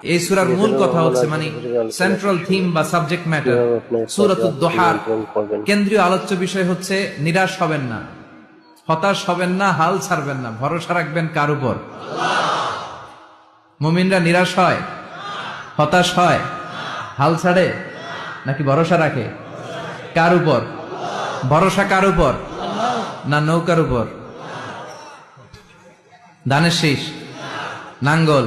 এই সুরার মূল কথা হচ্ছে মানে সেন্ট্রাল থিম বা সাবজেক্ট ম্যাটার সুরাতুদ দোহার। কেন্দ্রীয় আলোচ্য বিষয় হচ্ছে নিরাশ হবেন না, হতাশ হবেন না, হাল ছাড়বেন না, ভরসা রাখবেন কার উপর? মুমিনরা নিরাশ হয়, হতাশ হয়, হাল ছাড়ে নাকি ভরসা রাখে? কার উপর? ভরসা কার উপর? না নৌকার উপর? ধানের শীষ? নাঙ্গল?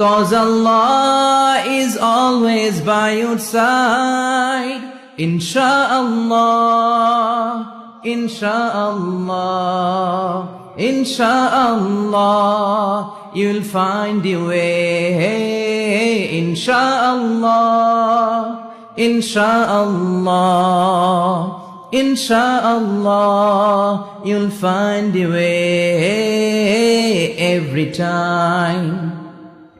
cause allah is always by your side inshallah inshallah Insha'Allah, you'll find your way. Insha'Allah, Insha'Allah, Insha'Allah, you'll find your way every time.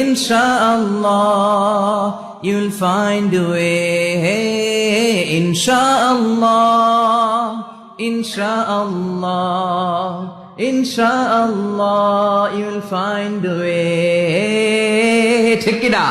Insha'Allah. You'll find a way. Inshallah, Inshallah, Inshallah, you'll find a way. ঠিক কিনা